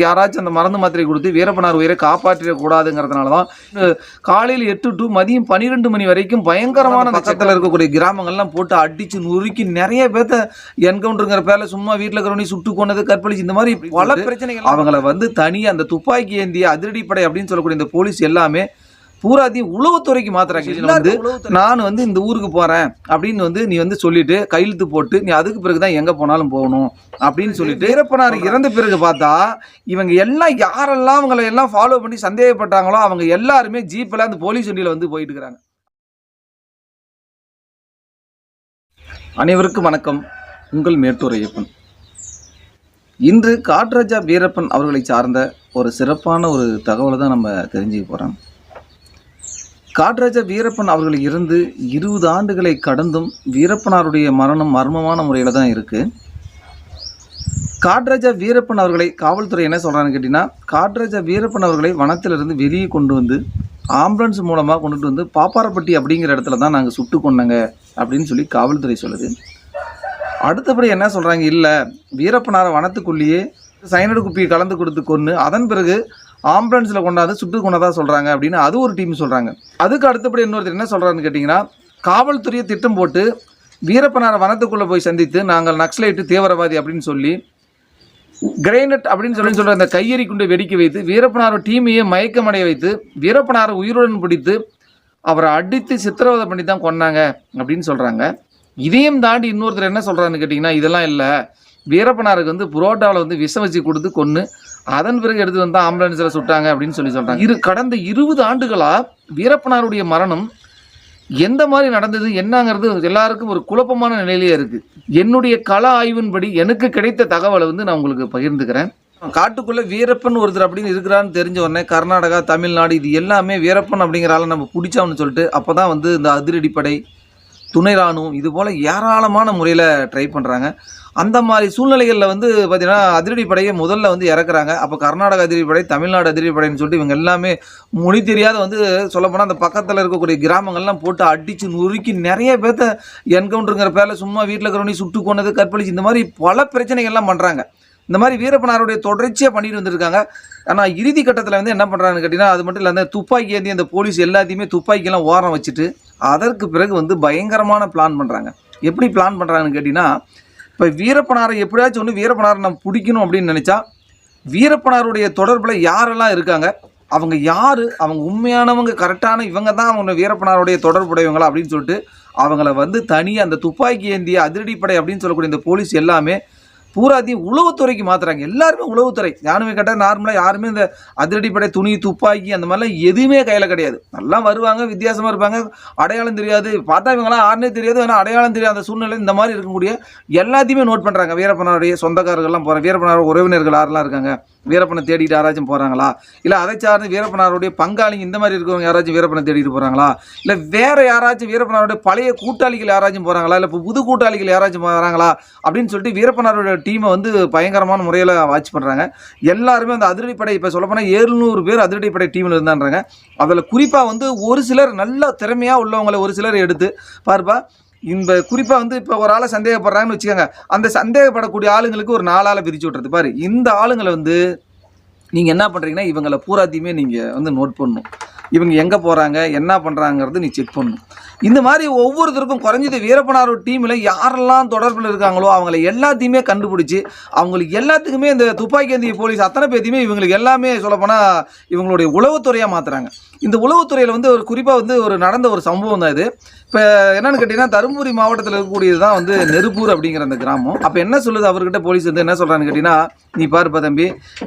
யாராச்சும் அந்த மருந்து மாத்திரை கொடுத்து வீரப்பனார் உயிரை காப்பாற்றிட கூடாதுங்கிறதுனால தான் காலையில் எட்டு டு மதியம் பன்னிரெண்டு மணி வரைக்கும் பயங்கரமான பக்கத்தில் இருக்கக்கூடிய கிராமங்கள்லாம் போட்டு அடிச்சு நுறுக்கி நிறைய பேர்த்த என்கவுண்டருங்கிற பேர்ல சும்மா வீட்டில் இருக்கிறவனி சுட்டு கொண்டது கற்பழிச்சு இந்த மாதிரி பல பிரச்சனைகள் அவங்கள வந்து தனியாக அந்த துப்பாக்கி ஏந்திய அதிரடிப்படை அப்படின்னு சொல்லக்கூடிய இந்த போலீஸ் எல்லாமே பூராத்தையும் உளவுத்துறைக்கு மாத்துறாங்க. இதுல வந்து நான் வந்து இந்த ஊருக்கு போறேன் அப்படின்னு வந்து நீ வந்து சொல்லிட்டு கையெழுத்து போட்டு நீ அதுக்கு பிறகு தான் எங்க போனாலும் போகணும் அப்படின்னு சொல்லிட்டு வீரப்பனார் இறந்த பிறகு பார்த்தா இவங்க எல்லாம் யாரெல்லாம் அவங்கள எல்லாம் ஃபாலோ பண்ணி சந்தேகப்பட்டாங்களோ அவங்க எல்லாருமே ஜீப்ல அந்த போலீஸ் வண்டியில வந்து போயிட்டு இருக்கிறாங்க. அனைவருக்கும் வணக்கம். உங்கள் மேட்டூர் ஐயப்பன். இன்று காட்ராஜா வீரப்பன் அவர்களை சார்ந்த ஒரு சிறப்பான ஒரு தகவலை தான் நம்ம தெரிஞ்சுக்க போகிறோம் காட்ராஜா வீரப்பன் அவர்கள் இருந்து இருபது ஆண்டுகளை கடந்தும் வீரப்பனாருடைய மரணம் மர்மமான முறையில் தான் இருக்குது காட்ராஜா வீரப்பன் அவர்களை காவல்துறை என்ன சொல்கிறான்னு கேட்டிங்கன்னா காட்ராஜா வீரப்பன் அவர்களை வனத்திலிருந்து வெளியே கொண்டு வந்து ஆம்புலன்ஸ் மூலமாக கொண்டுட்டு வந்து பாப்பாரப்பட்டி அப்படிங்கிற இடத்துல தான் நாங்கள் சுட்டு கொண்டாங்க அப்படின்னு சொல்லி காவல்துறை சொல்லுது. அடுத்தபடி என்ன சொல்கிறாங்க இல்லை வீரப்பனாரை வனத்துக்குள்ளேயே சைனடு குப்பியை கலந்து கொடுத்து கொன்று அதன் பிறகு ஆம்புலன்ஸில் கொண்டாந்து சுட்டு கொண்டதாக சொல்கிறாங்க அப்படின்னு அது ஒரு டீம் சொல்கிறாங்க அதுக்கு அடுத்தபடி இன்னொருத்தர் என்ன சொல்கிறான்னு கேட்டிங்கன்னா காவல்துறையை திட்டம் போட்டு வீரப்பனார் வனத்துக்குள்ளே போய் சந்தித்து நாங்கள் நக்ஸலைட்டு தீவிரவாதி அப்படின்னு சொல்லி கிரைனட் அப்படின்னு சொல்லி சொல்கிற அந்த கையெறி குண்டை வெடிக்க வைத்து வீரப்பனார் டீமையே மயக்கமடைய வைத்து வீரப்பனாரை உயிருடன் பிடித்து அவரை அடித்து சித்திரவதை பண்ணி தான் கொன்னாங்க அப்படின்னு சொல்கிறாங்க இதையும் தாண்டி இன்னொருத்தர் என்ன சொல்கிறான்னு கேட்டிங்கன்னா இதெல்லாம் இல்லை. வீரப்பனாருக்கு வந்து புரோட்டாவில் வந்து விஷம் வச்சு கொடுத்து கொன்று அதன் பிறகு எடுத்து வந்து ஆம்புலன்ஸில் சுட்டாங்க அப்படின்னு சொல்லி சொல்கிறாங்க இரு கடந்த இருபது ஆண்டுகளாக வீரப்பனாருடைய மரணம் எந்த மாதிரி நடந்தது என்னங்கிறது எல்லாருக்கும் ஒரு குழப்பமான நிலையிலே இருக்குது என்னுடைய கள ஆய்வின்படி எனக்கு கிடைத்த தகவலை வந்து நான் உங்களுக்கு பகிர்ந்துக்கிறேன். காட்டுக்குள்ளே வீரப்பன் ஒருத்தர் அப்படின்னு இருக்கிறான்னு தெரிஞ்ச உடனே கர்நாடகா தமிழ்நாடு இது எல்லாமே வீரப்பன் அப்படிங்கிற ஆளை நம்ம பிடிச்சோம்னு சொல்லிட்டு அப்போ தான் வந்து இந்த அதிரடிப்படை துணை ராணுவம் இது போல் ஏராளமான முறையில் ட்ரை பண்ணுறாங்க அந்த மாதிரி சூழ்நிலைகளில் வந்து பார்த்திங்கன்னா அதிரடிப்படையை முதல்ல வந்து இறக்குறாங்க. அப்போ கர்நாடக அதிரடிப்படை தமிழ்நாடு அதிரடிப்படைன்னு சொல்லிட்டு இவங்க எல்லாமே மொழி தெரியாத வந்து சொல்லப்போனால் அந்த பக்கத்தில் இருக்கக்கூடிய கிராமங்கள்லாம் போட்டு அடித்து நுறுக்கி நிறைய பேர்த்த என்கவுண்டருங்கிற பேரில் சும்மா வீட்டில் இருக்கிறவனி சுட்டு கொண்டது கற்பழிச்சு இந்த மாதிரி பல பிரச்சனைகள்லாம் பண்ணுறாங்க இந்த மாதிரி வீரப்பனாருடைய தொடர்ச்சியாக பண்ணிட்டு வந்திருக்காங்க. ஆனால் இறுதி கட்டத்தில் வந்து என்ன பண்ணுறாங்கன்னு கேட்டிங்கன்னா அது மட்டும் இல்லை அந்த துப்பாக்கி ஏந்தி அந்த போலீஸ் எல்லாத்தையுமே துப்பாக்கியெல்லாம் ஓரம் வச்சுட்டு அதற்கு பிறகு வந்து பயங்கரமான பிளான் பண்ணுறாங்க எப்படி பிளான் பண்ணுறாங்கன்னு கேட்டிங்கன்னா இப்போ வீரப்பனாரை எப்படியாச்சும் ஒன்று வீரப்பனாரை நம்ம பிடிக்கணும் அப்படின்னு நினச்சா வீரப்பனாருடைய தொடர்பில் யாரெல்லாம் இருக்காங்க? அவங்க யார்? அவங்க உண்மையானவங்க கரெக்டான இவங்க தான் அவங்க வீரப்பனாருடைய தொடர்புடையவங்களா அப்படின்னு சொல்லிட்டு அவங்கள வந்து தனியாக அந்த துப்பாக்கி ஏந்திய அதிரடிப்படை அப்படின்னு சொல்லக்கூடிய இந்த போலீஸ் எல்லாமே பூராத்தையும் உளவுத்துறைக்கு மாத்துறாங்க. எல்லாருமே உளவுத்துறை. யாருமே கேட்டால் நார்மலாக யாருமே இந்த அதிரடிப்படை துணி துப்பாக்கி அந்த மாதிரிலாம் எதுவுமே கையில் கிடையாது. நல்லா வருவாங்க வித்தியாசமாக இருப்பாங்க. அடையாளம் தெரியாது. பார்த்தா இவங்களாம் யாருனே தெரியாது. ஆனால் அடையாளம் தெரியாத சூழ்நிலை இந்த மாதிரி இருக்கக்கூடிய எல்லாத்தையுமே நோட் பண்ணுறாங்க வீரப்பனாருடைய சொந்தக்காரர்கள்லாம் போகிறாங்க வீரப்பனார் உறவினர்கள் யாரெல்லாம் இருக்காங்க? வீரப்பனை தேடிட்டு யாராச்சும் போகிறாங்களா இல்லை அதை சார்ந்து வீரப்பனாருடைய பங்காளிங்க இந்த மாதிரி இருக்கிறவங்க யாராச்சும் வீரப்பனை தேடிட்டு போகிறாங்களா இல்லை வேறு யாராச்சும் வீரப்பனாருடைய பழைய கூட்டாளிகள் யாராச்சும் போகிறாங்களா இல்லை இப்போ புது கூட்டாளிகள் யாராச்சும் போகிறாங்களா அப்படின்னு சொல்லிட்டு வீரப்பனாருடைய டீமை வந்து பயங்கரமான முறையில் வாட்ச் பண்ணுறாங்க எல்லாருமே அந்த அதிரடிப்படை இப்போ சொல்லப்போனால் ஏழுநூறு பேர் அதிரடிப்படை டீமில் இருந்தான்றாங்க அதில் குறிப்பாக வந்து ஒரு சிலர் நல்ல திறமையாக உள்ளவங்களை ஒரு சிலர் எடுத்து பார்ப்பா இந்த குறிப்பாக வந்து இப்போ ஒரு ஆளை சந்தேகப்படுறாங்கன்னு வச்சுக்கோங்க. அந்த சந்தேகப்படக்கூடிய ஆளுங்களுக்கு ஒரு நாளால் பிரித்து விட்றது பாரு இந்த ஆளுங்களை வந்து நீங்கள் என்ன பண்ணுறீங்கன்னா இவங்களை பூராத்தையுமே நீங்கள் வந்து நோட் பண்ணணும். இவங்க எங்கே போகிறாங்க என்ன பண்ணுறாங்கிறது நீ செக் பண்ணணும். இந்த மாதிரி ஒவ்வொருத்தருக்கும் குறைஞ்சது வீரப்பனார் டீமில் யாரெல்லாம் தொடர்பில் இருக்காங்களோ அவங்கள எல்லாத்தையுமே கண்டுபிடிச்சி அவங்களுக்கு எல்லாத்துக்குமே இந்த துப்பாக்கி ஏந்திய போலீஸ் அத்தனை பேர்த்தையுமே இவங்களுக்கு எல்லாமே சொல்லப்போனால் இவங்களுடைய உளவுத்துறையாக மாற்றுறாங்க இந்த உளவுத்துறையில் வந்து ஒரு குறிப்பாக வந்து ஒரு நடந்த ஒரு சம்பவம் தான் இது. இப்போ என்னன்னு கேட்டிங்கன்னா தருமபுரி மாவட்டத்தில் இருக்கக்கூடியது தான் வந்து நெருப்பூர் அப்படிங்கிற அந்த கிராமம். அப்போ என்ன சொல்லுது அவர்கிட்ட போலீஸ் வந்து என்ன சொல்கிறான்னு கேட்டிங்கன்னா நீ பாருப்பா தம்பி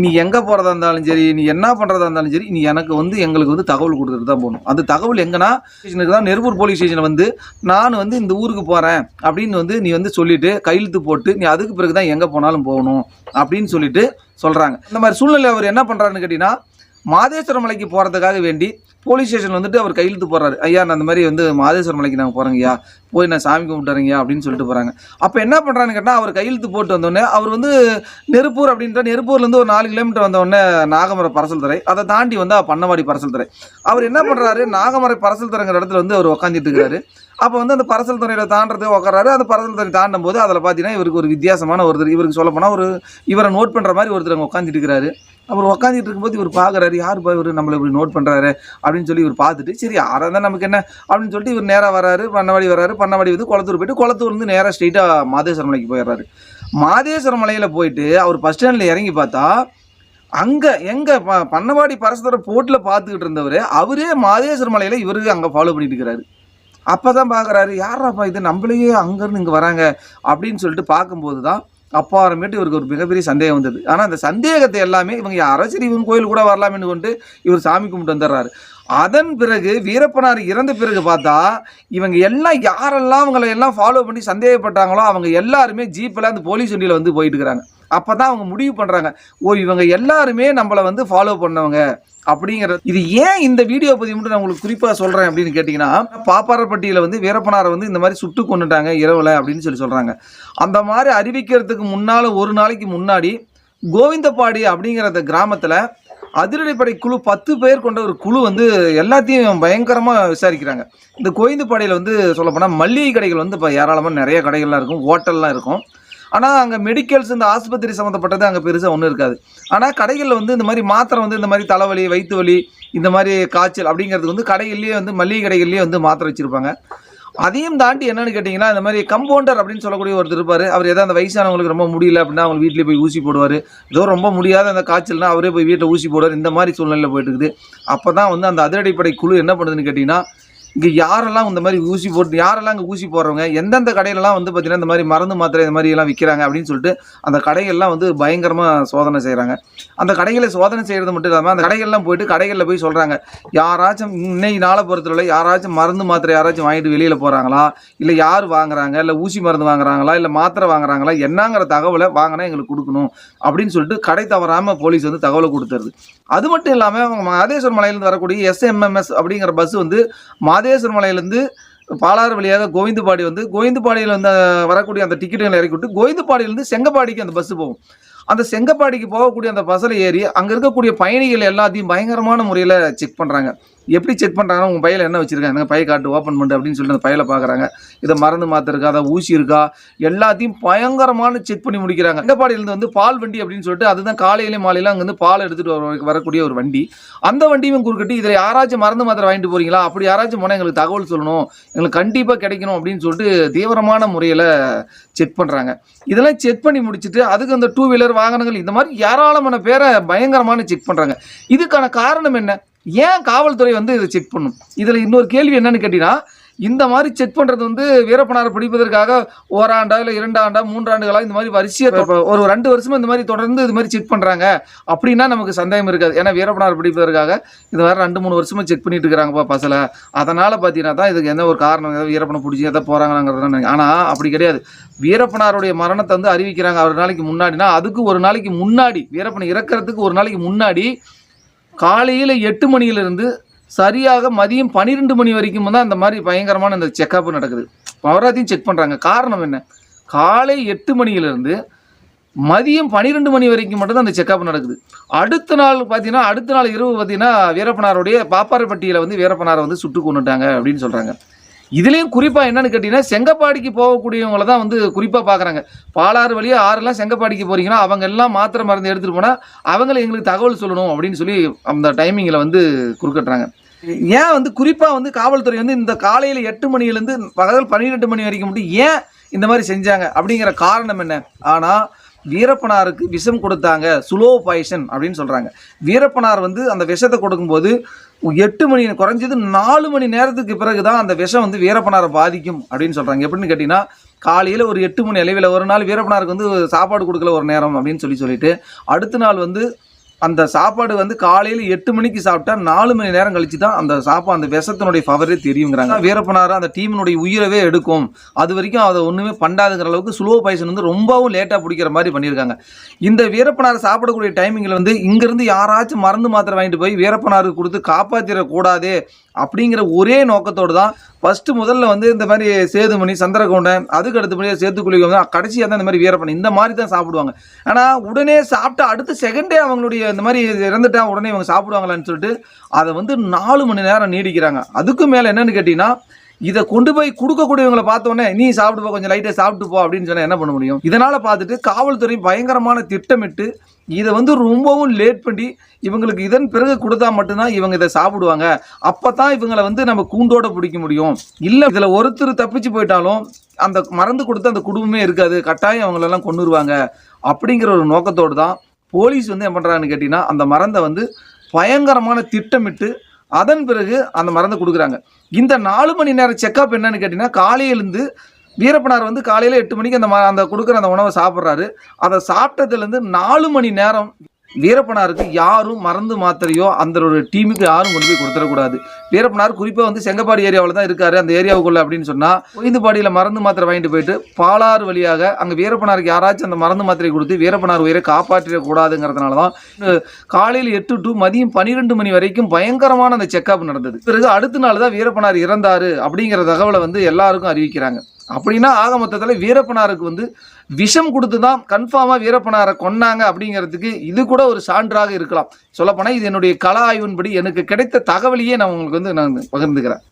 நீ எங்கே போகிறதா இருந்தாலும் சரி நீ என்ன பண்ணுறதா இருந்தாலும் சரி நீ எனக்கு வந்து எங்களுக்கு வந்து தகவல் கொடுத்துட்டு தான் போகணும். அந்த தகவல் எங்கன்னா ஸ்டேஷனுக்கு தான். நெருப்பூர் போலீஸ் ஸ்டேஷனில் வந்து நான் வந்து இந்த ஊருக்கு போகிறேன் அப்படின்னு வந்து நீ வந்து சொல்லிட்டு கையெழுத்து போட்டு நீ அதுக்கு பிறகு தான் எங்கே போனாலும் போகணும் அப்படின்னு சொல்லிட்டு சொல்கிறாங்க இந்த மாதிரி சூழ்நிலை அவர் என்ன பண்ணுறாருன்னு கேட்டிங்கன்னா மாதேஸ்வரம் மலைக்கு போகிறதுக்காக வேண்டி போலீஸ் ஸ்டேஷன் வந்துட்டு அவர் கையெழுத்து போடுறாரு. ஐயா நான் அந்த மாதிரி வந்து மாதேஸ்வரம் மலைக்கு நாங்கள் போகிறேங்கய்யா போய் நான் சாமி கும்பிட்டுறேங்கய்யா அப்படின்னு சொல்லிட்டு போகிறாங்க அப்போ என்ன பண்ணுறான்னு கேட்டால் அவர் கையெழுத்து போட்டு வந்தோடனே அவர் வந்து நெருப்பூர் அப்படின்ற நெருப்பூர்லேருந்து ஒரு நாலு கிலோமீட்டர் வந்தோடனே நாகமர பரசல் துறை அதை தாண்டி வந்து பண்ணவாடி பரசல் துறை அவர் என்ன பண்ணுறாரு நாகமரை பரசல் துறைங்கிற இடத்துல வந்து அவர் உட்காந்துட்டு இருக்கிறாரு. அப்போ வந்து அந்த பரசல் துறையில் தாண்டது உட்காராரு அந்த பரசல் துறை தாண்டும் போது அதில் பார்த்தீங்கன்னா இவருக்கு ஒரு வித்தியாசமான ஒருத்தர் இவருக்கு சொல்ல போனால் ஒரு இவரை நோட் பண்ணுற மாதிரி ஒருத்தர் அங்கே உட்காந்துட்டு இருக்கிறாரு. அப்புறம் உட்காந்துட்டு இருக்கும்போது இவர் பார்க்குறாரு யார் பா இவர் நம்மளை இப்படி நோட் பண்ணுறாரு அப்படின்னு சொல்லி இவர் பார்த்துட்டு சரி யாராக நமக்கு என்ன அப்படின்னு சொல்லிட்டு இவர் நேராக வராரு பண்ணவாடி வராரு பண்ணவாடி வந்து குளத்தூர் போயிட்டு குளத்தூர் வந்து நேராக ஸ்ட்ரெயிட்டாக மாதேஸ்வரம் மலைக்கு போயிடுறாரு. மாதேஸ்வரம் மலையில் போயிட்டு அவர் பஸ் ஸ்டாண்டில் இறங்கி பார்த்தா அங்கே எங்கே ப பண்ணவாடி பரசுதர போட்டில் பார்த்துக்கிட்டு இருந்தவர் அவரே மாதேஸ்வரம் மலையில் இவருக்கு அங்கே ஃபாலோ பண்ணிட்டு இருக்கிறாரு அப்போ தான் பார்க்குறாரு யாராப்பா இது? நம்மளையே அங்கேருந்து இங்கே வராங்க அப்படின்னு சொல்லிட்டு பார்க்கும்போது தான் அப்பாறமேட்டு இவருக்கு ஒரு மிகப்பெரிய சந்தேகம் வந்தது. ஆனால் அந்த சந்தேகத்தை எல்லாமே இவங்க யாரோ சரி இவங்க கோயில் கூட வரலாம்னு கொண்டு இவர் சாமி கும்பிட்டு வந்துடுறாரு. அதன் பிறகு வீரப்பனார் இறந்த பிறகு பார்த்தா இவங்க எல்லாம் யாரெல்லாம் அவங்கள எல்லாம் ஃபாலோ பண்ணி சந்தேகப்பட்டாங்களோ அவங்க எல்லாருமே ஜீப்பில் அந்த போலீஸ் வண்டியில் வந்து போயிட்டு இருக்கிறாங்க. அப்போ தான் அவங்க முடிவு பண்ணுறாங்க ஓ இவங்க எல்லாருமே நம்மளை வந்து ஃபாலோ பண்ணவங்க அப்படிங்கிறது இது ஏன் இந்த வீடியோ பதிவு மட்டும் நான் உங்களுக்கு குறிப்பாக சொல்கிறேன் அப்படின்னு கேட்டிங்கன்னா பாப்பாரப்பட்டியில் வந்து வீரப்பனாரை வந்து இந்த மாதிரி சுட்டு கொண்டுட்டாங்க இரவில் அப்படின்னு சொல்லி சொல்கிறாங்க அந்த மாதிரி அறிவிக்கிறதுக்கு முன்னால் ஒரு நாளைக்கு முன்னாடி கோவிந்தபாடி அப்படிங்கிற அந்த கிராமத்தில் அதிரடிப்படை குழு பத்து பேர் கொண்ட ஒரு குழு வந்து எல்லாத்தையும் பயங்கரமாக விசாரிக்கிறாங்க. இந்த கோவிந்தபாடியில் வந்து சொல்லப்போனால் மல்லிகை கடைகள் வந்து இப்போ ஏராளமாக நிறைய கடைகள்லாம் இருக்கும் ஹோட்டல்லாம் இருக்கும். ஆனால் அங்கே மெடிக்கல்ஸ் இந்த ஆஸ்பத்திரி சம்மந்தப்பட்டது அங்கே பெருசாக ஒன்றும் இருக்காது. ஆனால் கடைகளில் வந்து இந்த மாதிரி மாத்திரை வந்து இந்த மாதிரி தலைவலி வயிற்று வலி இந்த மாதிரி காய்ச்சல் அப்படிங்கிறதுக்கு வந்து கடைகள்லேயே வந்து மளிகை கடைகள்லேயே வந்து மாத்திரை வச்சுருப்பாங்க. அதையும் தாண்டி என்னென்னு கேட்டிங்கன்னா இந்த மாதிரி கம்பவுண்டர் அப்படின்னு சொல்லக்கூடிய ஒருத்தர் இருப்பார். அவர் ஏதாவது அந்த வயசானவங்களுக்கு ரொம்ப முடியல அப்படின்னா அவங்க வீட்டிலே போய் ஊசி போடுவார். ஏதோ ரொம்ப முடியாத அந்த காய்ச்சல்னா அவரே போய் வீட்டில் ஊசி போடுவார். இந்த மாதிரி சூழ்நிலையில் போயிட்டு இருக்குது. அப்போ தான் வந்து அந்த அதிரடிப்படை குழு என்ன பண்ணுதுன்னு கேட்டிங்கன்னா இங்கே யாரெல்லாம் இந்த மாதிரி ஊசி போட்டு யாரெல்லாம் இங்கே ஊசி போடுறவங்க எந்தெந்த கடையிலலாம் வந்து பார்த்தீங்கன்னா இந்த மாதிரி மருந்து மாத்திரை இந்த மாதிரி எல்லாம் விற்கிறாங்க அப்படின்னு சொல்லிட்டு அந்த கடைகள்லாம் வந்து பயங்கரமாக சோதனை செய்கிறாங்க அந்த கடைகளை சோதனை செய்கிறது மட்டும் இல்லாமல் அந்த கடைகள்லாம் போயிட்டு கடைகளில் போய் சொல்கிறாங்க யாராச்சும் இன்னைக்கு நாளை பொறுத்தவரை யாராச்சும் மருந்து மாத்திரை யாராச்சும் வாங்கிட்டு வெளியில் போகிறாங்களா இல்லை யார் வாங்குறாங்க? இல்லை ஊசி மருந்து வாங்குறாங்களா? இல்லை மாத்திரை வாங்குறாங்களா? என்னங்கிற தகவலை வாங்கினா எங்களுக்கு கொடுக்கணும் அப்படின்னு சொல்லிட்டு கடை தவறாமல் போலீஸ் வந்து தகவலை கொடுத்துருது. அது மட்டும் இல்லாமல் அவங்க மாதேஸ்வரம் மலையிலேருந்து வரக்கூடிய எஸ்எம்எம்எஸ் அப்படிங்கிற பஸ் வந்து மா மாதேஸ்வரம் மலையிலேருந்து பாலாறு வழியாக கோவிந்தபாடி வந்து கோவிந்தபாடியில் வந்து வரக்கூடிய அந்த டிக்கெட்டுகளை இறக்கி விட்டு கோவிந்தபாடியிலேருந்து செங்கப்பாடிக்கு அந்த பஸ்ஸு போகும். அந்த செங்கப்பாடிக்கு போகக்கூடிய அந்த பஸ்ஸில் ஏறி அங்கே இருக்கக்கூடிய பயணிகள் எல்லாத்தையும் பயங்கரமான முறையில் செக் பண்ணுறாங்க எப்படி செக் பண்ணுறாங்கன்னா உங்கள் பையில் என்ன வச்சுருக்காங்க? அந்த பைய காட்டு ஓப்பன் பண்ணு அப்படின்னு சொல்லிட்டு அந்த பையில பார்க்குறாங்க இதை மருந்து மாத்திரை இருக்கா? அதை ஊசி இருக்கா? எல்லாத்தையும் பயங்கரமான செக் பண்ணி முடிக்கிறாங்க. செங்கப்பாடியிலேருந்து வந்து பால் வண்டி அப்படின்னு சொல்லிட்டு அதுதான் காலையிலே மாலையில அங்கேருந்து பால் எடுத்துகிட்டு வர வரக்கூடிய ஒரு வண்டி. அந்த வண்டியும் குறுக்கிட்டு இதில் யாராச்சும் மருந்து மாத்திரை வாங்கிட்டு போகிறீங்களா அப்படி யாராச்சும் போனால் எங்களுக்கு தகவல் சொல்லணும். எங்களுக்கு கண்டிப்பாக கிடைக்கணும் அப்படின்னு சொல்லிட்டு தீவிரமான முறையில் செக் பண்ணுறாங்க இதெல்லாம் செக் பண்ணி முடிச்சுட்டு அதுக்கு அந்த டூ வீலர் வாகனங்கள் இந்த மாதிரி ஏராளமான பேரை பயங்கரமான செக் பண்ணுறாங்க இதுக்கான காரணம் என்ன? ஏன் காவல்துறை வந்து இதை செக் பண்ணும்? இதில் இன்னொரு கேள்வி என்னன்னு கேட்டிங்கன்னா இந்த மாதிரி செக் பண்ணுறது வந்து வீரப்பனாரை பிடிப்பதற்காக ஓராண்டா இல்லை இரண்டாண்டா மூன்றாண்டுகளா இந்த மாதிரி வரிசையாக இப்போ ஒரு ரெண்டு வருஷமா இந்த மாதிரி தொடர்ந்து இது மாதிரி செக் பண்ணுறாங்க அப்படின்னா நமக்கு சந்தேகம் இருக்காது. ஏன்னா வீரப்பனார் பிடிப்பதற்காக இது வேறு ரெண்டு மூணு வருஷமா செக் பண்ணிட்டு இருக்கிறாங்கப்பா பசலை. அதனால் பார்த்தீங்கன்னா தான் இதுக்கு என்ன ஒரு காரணம்? ஏதாவது வீரப்பனை பிடிச்சி எதை போகிறாங்கிறது ஆனால் அப்படி கிடையாது. வீரப்பனாருடைய மரணத்தை வந்து அறிவிக்கிறாங்க. ஒரு நாளைக்கு முன்னாடினா அதுக்கு ஒரு நாளைக்கு முன்னாடி வீரப்பன் இறக்கிறதுக்கு ஒரு நாளைக்கு முன்னாடி காலையில் எட்டு மணியிலிருந்து சரியாக மதியம் பன்னிரெண்டு மணி வரைக்கும் தான் அந்த மாதிரி பயங்கரமான இந்த செக்கப் நடக்குது. பவராத்தையும் செக் பண்ணுறாங்க காரணம் என்ன? காலை எட்டு மணியிலிருந்து மதியம் பன்னிரெண்டு மணி வரைக்கும் மட்டும்தான் அந்த செக்கப் நடக்குது. அடுத்த நாள் பார்த்தீங்கன்னா அடுத்த நாள் இரவு பார்த்தீங்கன்னா வீரப்பனாருடைய பாப்பாரப்பட்டியில் வந்து வீரப்பனாரை வந்து சுட்டு கொண்டுட்டாங்க அப்படின்னு சொல்கிறாங்க இதுலேயும் குறிப்பாக என்னன்னு கேட்டிங்கன்னா செங்கப்பாடிக்கு போகக்கூடியவங்கள தான் வந்து குறிப்பாக பார்க்குறாங்க பாலாறு வழியாக ஆறுலாம் செங்கப்பாடிக்கு போகிறீங்கன்னா அவங்க எல்லாம் மாத்திரை மருந்து எடுத்துகிட்டு போனால் அவங்கள எங்களுக்கு தகவல் சொல்லணும் அப்படின்னு சொல்லி அந்த டைமிங்கில் வந்து குறுக்கட்டுறாங்க. ஏன் வந்து குறிப்பாக வந்து காவல்துறை வந்து இந்த காலையில் எட்டு மணிலேருந்து பகல் பன்னிரெண்டு மணி வரைக்கும் மட்டும் ஏன் இந்த மாதிரி செஞ்சாங்க அப்படிங்கிற காரணம் என்ன? ஆனால் வீரப்பனாருக்கு விஷம் கொடுத்தாங்க சுலோ பாய்சன் அப்படின்னு சொல்கிறாங்க வீரப்பனார் வந்து அந்த விஷத்தை கொடுக்கும்போது எட்டு மணி குறைஞ்சது நாலு மணி நேரத்துக்கு பிறகு தான் அந்த விஷம் வந்து வீரப்பனாரை பாதிக்கும் அப்படின்னு சொல்கிறாங்க எப்படின்னு கேட்டிங்கன்னா காலையில் ஒரு எட்டு மணி அளவில் ஒரு நாள் வீரப்பனாருக்கு வந்து சாப்பாடு கொடுக்கல ஒரு நேரம் அப்படின்னு சொல்லி சொல்லிட்டு அடுத்த நாள் வந்து அந்த சாப்பாடு வந்து காலையில் எட்டு மணிக்கு சாப்பிட்டா நாலு மணி நேரம் கழிச்சு தான் அந்த சாப்பா அந்த விஷத்தினுடைய பவரே தெரியுங்கிறாங்க. வீரப்பனார் அந்த டீமினுடைய உயிரவே எடுக்கும். அது வரைக்கும் அதை ஒன்றுமே பண்ணாதுங்கிற அளவுக்கு ஸ்லோ பாய்சன் வந்து ரொம்பவும் லேட்டாக பிடிக்கிற மாதிரி பண்ணியிருக்காங்க. இந்த வீரப்பனார் சாப்பிடக்கூடிய டைமிங்கில் வந்து இங்கேருந்து யாராச்சும் மருந்து மாத்திரை வாங்கிட்டு போய் வீரப்பனாருக்கு கொடுத்து காப்பாற்றிடக்கூடாதே அப்படிங்கிற ஒரே நோக்கத்தோடு தான் ஃபஸ்ட்டு முதல்ல வந்து இந்த மாதிரி சேதுமணி சந்திரகவுண்டன் அதுக்கு அடுத்தபடியாக சேத்துக்குழி வந்து கடைசியாக தான் இந்த மாதிரி வீரப்பன் இந்த மாதிரி தான் சாப்பிடுவாங்க. ஆனால் உடனே சாப்பிட்டு அடுத்த செகண்டே அவங்களுடைய இந்த மாதிரி இறந்துட்டா உடனே இவங்க சாப்பிடுவாங்களான்னு சொல்லிட்டு அதை வந்து நாலு மணி நேரம் நீடிக்கிறாங்க. அதுக்கு மேலே என்னென்னு கேட்டிங்கன்னா இதை கொண்டு போய் கொடுக்கக்கூடியவங்களை பார்த்தோன்னே நீ சாப்பிட்டு போ கொஞ்சம் லைட்டாக சாப்பிட்டு போ அப்படின்னு சொன்னால் என்ன பண்ண முடியும்? இதனால் பார்த்துட்டு காவல்துறை பயங்கரமான திட்டமிட்டு இதை வந்து ரொம்பவும் லேட் பண்ணி இவங்களுக்கு இதன் பிறகு கொடுத்தா மட்டும்தான் இவங்க இதை சாப்பிடுவாங்க. அப்போ தான் இவங்களை வந்து நம்ம கூண்டோட பிடிக்க முடியும். இல்லை இதில் ஒருத்தர் தப்பிச்சு போயிட்டாலும் அந்த மறந்து கொடுத்து அந்த குடும்பமே இருக்காது. கட்டாயம் அவங்களெல்லாம் கொண்டுருவாங்க அப்படிங்கிற ஒரு நோக்கத்தோடு தான் போலீஸ் வந்து என்ன பண்ணுறாங்கன்னு கேட்டிங்கன்னா அந்த மருந்தை வந்து பயங்கரமான திட்டமிட்டு அதன் பிறகு அந்த மருந்தை கொடுக்குறாங்க. இந்த நாலு மணி நேரம் செக்கப் என்னன்னு கேட்டிங்கன்னா காலையிலேருந்து வீரப்பனார் வந்து காலையில் எட்டு மணிக்கு அந்த ம அந்த கொடுக்குற அந்த உணவை சாப்பிட்றாரு. அதை சாப்பிட்டதுலேருந்து நாலு மணி நேரம் வீரப்பனாருக்கு யாரும் மறந்து மாத்திரையோ அந்த ஒரு டீமுக்கு யாரும் கொண்டு போய் கொடுத்துடக்கூடாது. வீரப்பனார் குறிப்பாக வந்து செங்கப்பாடி ஏரியாவில் தான் இருக்காரு. அந்த ஏரியாவுக்குள்ள அப்படின்னு சொன்னால் கோயந்துப்பாடியில் மருந்து மாத்திரை வாங்கிட்டு போயிட்டு பாலாறு வழியாக அங்கே வீரப்பனாருக்கு யாராச்சும் அந்த மருந்து மாத்திரை கொடுத்து வீரப்பனார் உயிரை காப்பாற்றிடக்கூடாதுங்கிறதுனால தான் காலையில் எட்டு டு மதியம் பன்னிரெண்டு மணி வரைக்கும் பயங்கரமான அந்த செக்அப் நடந்தது. பிறகு அடுத்த நாள் தான் வீரப்பனார் இறந்தார் அப்படிங்கிற தகவலை வந்து எல்லாருக்கும் அறிவிக்கிறாங்க. அப்படின்னா ஆக மொத்தத்தில் வீரப்பனாருக்கு வந்து விஷம் கொடுத்து தான் கன்ஃபார்மாக வீரப்பனாரை கொன்னாங்க அப்படிங்கிறதுக்கு இது கூட ஒரு சான்றாக இருக்கலாம். சொல்லப்போனால் இது என்னுடைய கலா ஆய்வின்படி எனக்கு கிடைத்த தகவலையே நான் உங்களுக்கு வந்து நான் பகிர்ந்துக்கிறேன்.